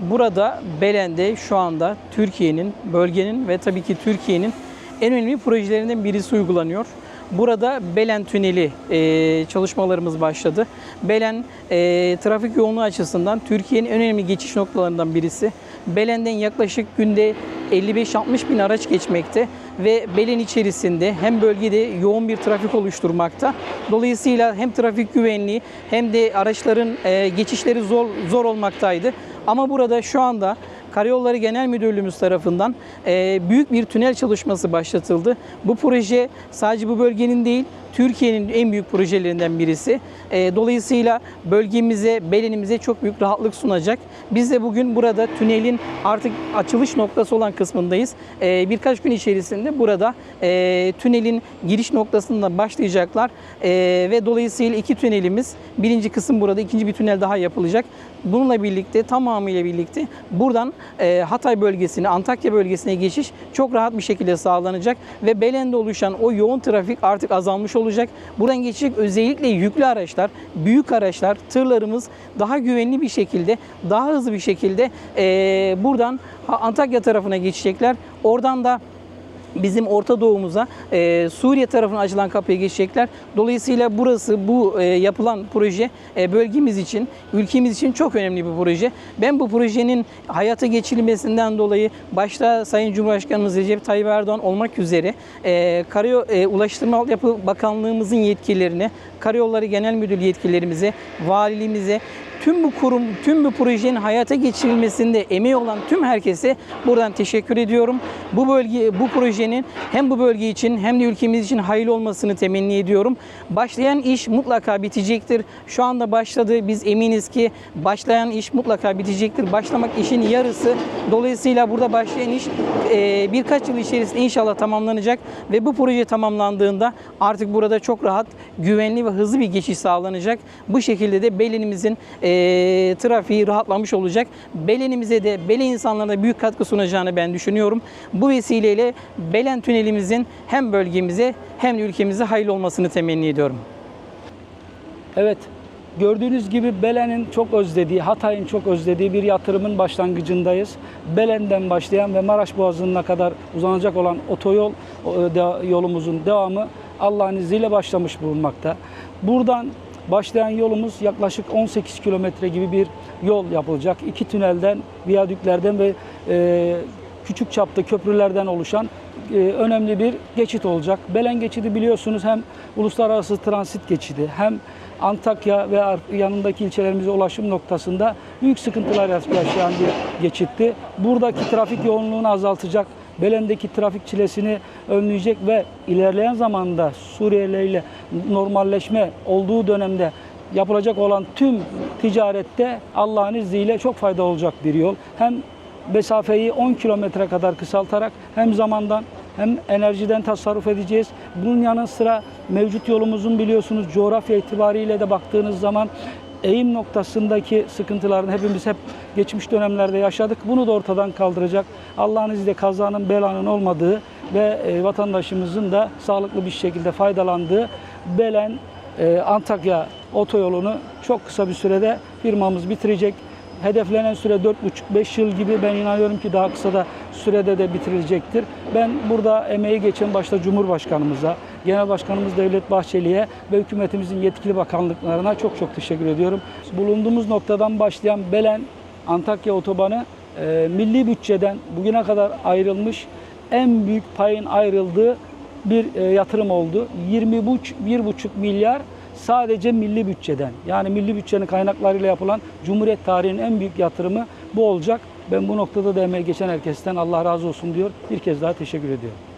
Burada Belen'de şu anda Türkiye'nin, bölgenin ve tabii ki Türkiye'nin en önemli projelerinden birisi uygulanıyor. Burada Belen Tüneli e, çalışmalarımız başladı. Belen e, trafik yoğunluğu açısından Türkiye'nin en önemli geçiş noktalarından birisi. Belen'den yaklaşık günde 55-60 bin araç geçmekte ve Belen içerisinde hem bölgede yoğun bir trafik oluşturmakta. Dolayısıyla hem trafik güvenliği hem de araçların e, geçişleri zor, zor olmaktaydı. Ama burada şu anda Karayolları Genel Müdürlüğümüz tarafından e, büyük bir tünel çalışması başlatıldı. Bu proje sadece bu bölgenin değil, Türkiye'nin en büyük projelerinden birisi. E, dolayısıyla bölgemize, belenimize çok büyük rahatlık sunacak. Biz de bugün burada tünelin artık açılış noktası olan kısmındayız. E, birkaç gün içerisinde burada tünelin giriş noktasında başlayacaklar. Ve dolayısıyla iki tünelimiz, birinci kısım burada, ikinci bir tünel daha yapılacak. Bununla birlikte, tamamıyla birlikte buradan e, Hatay bölgesine, Antakya bölgesine geçiş çok rahat bir şekilde sağlanacak ve Belen'de oluşan o yoğun trafik artık azalmış olacak. Buradan geçecek özellikle yüklü araçlar, büyük araçlar, tırlarımız daha güvenli bir şekilde, daha hızlı bir şekilde e, buradan Antakya tarafına geçecekler. Oradan da bizim Orta Doğu'muza e, Suriye tarafına açılan kapıya geçecekler. Dolayısıyla burası bu e, yapılan proje e, bölgemiz için, ülkemiz için çok önemli bir proje. Ben bu projenin hayata geçirilmesinden dolayı başta Sayın Cumhurbaşkanımız Recep Tayyip Erdoğan olmak üzere e, Karayo e, Ulaştırma Altyapı Bakanlığımızın yetkililerine, Karayolları Genel Müdürlüğü yetkililerimize, valiliğimize, tüm bu kurum, tüm bu projenin hayata geçirilmesinde emeği olan tüm herkese buradan teşekkür ediyorum. Bu bölge, bu projenin hem bu bölge için hem de ülkemiz için hayırlı olmasını temenni ediyorum. Başlayan iş mutlaka bitecektir. Şu anda başladı. Biz eminiz ki başlayan iş mutlaka bitecektir. Başlamak işin yarısı. Dolayısıyla burada başlayan iş e, birkaç yıl içerisinde inşallah tamamlanacak ve bu proje tamamlandığında artık burada çok rahat, güvenli ve hızlı bir geçiş sağlanacak. Bu şekilde de Belenimizin e, trafiği rahatlamış olacak. Belenimize de, Belen insanlarına büyük katkı sunacağını ben düşünüyorum. Bu vesileyle Belen tünelimizin hem bölgemize hem de ülkemize hayırlı olmasını temenni ediyorum. Evet, gördüğünüz gibi Belen'in çok özlediği, Hatay'ın çok özlediği bir yatırımın başlangıcındayız. Belen'den başlayan ve Maraş Boğazı'na kadar uzanacak olan otoyol de- yolumuzun devamı Allah'ın izniyle başlamış bulunmakta. Buradan başlayan yolumuz yaklaşık 18 kilometre gibi bir yol yapılacak. İki tünelden, viyadüklerden ve e, küçük çapta köprülerden oluşan e, önemli bir geçit olacak. Belen geçidi biliyorsunuz hem uluslararası transit geçidi hem Antakya ve yanındaki ilçelerimize ulaşım noktasında büyük sıkıntılar yaşayan bir geçitti. Buradaki trafik yoğunluğunu azaltacak, Belen'deki trafik çilesini önleyecek ve ilerleyen zamanda Suriyeli ile normalleşme olduğu dönemde yapılacak olan tüm ticarette Allah'ın izniyle çok fayda olacak bir yol. Hem mesafeyi 10 kilometre kadar kısaltarak hem zamandan hem enerjiden tasarruf edeceğiz. Bunun yanı sıra mevcut yolumuzun biliyorsunuz coğrafya itibariyle de baktığınız zaman eğim noktasındaki sıkıntıların hepimiz hep geçmiş dönemlerde yaşadık. Bunu da ortadan kaldıracak. Allah'ın izniyle kazanın belanın olmadığı ve e, vatandaşımızın da sağlıklı bir şekilde faydalandığı Belen e, Antakya otoyolunu çok kısa bir sürede firmamız bitirecek. Hedeflenen süre 4,5-5 yıl gibi ben inanıyorum ki daha kısa da sürede de bitirilecektir. Ben burada emeği geçen başta Cumhurbaşkanımıza, Genel Başkanımız Devlet Bahçeli'ye ve hükümetimizin yetkili bakanlıklarına çok çok teşekkür ediyorum. Bulunduğumuz noktadan başlayan Belen Antakya otobanı e, milli bütçeden bugüne kadar ayrılmış en büyük payın ayrıldığı bir e, yatırım oldu. 20,5 milyar sadece milli bütçeden yani milli bütçenin kaynaklarıyla yapılan Cumhuriyet tarihinin en büyük yatırımı bu olacak. Ben bu noktada da emeği geçen herkesten Allah razı olsun diyor. Bir kez daha teşekkür ediyorum.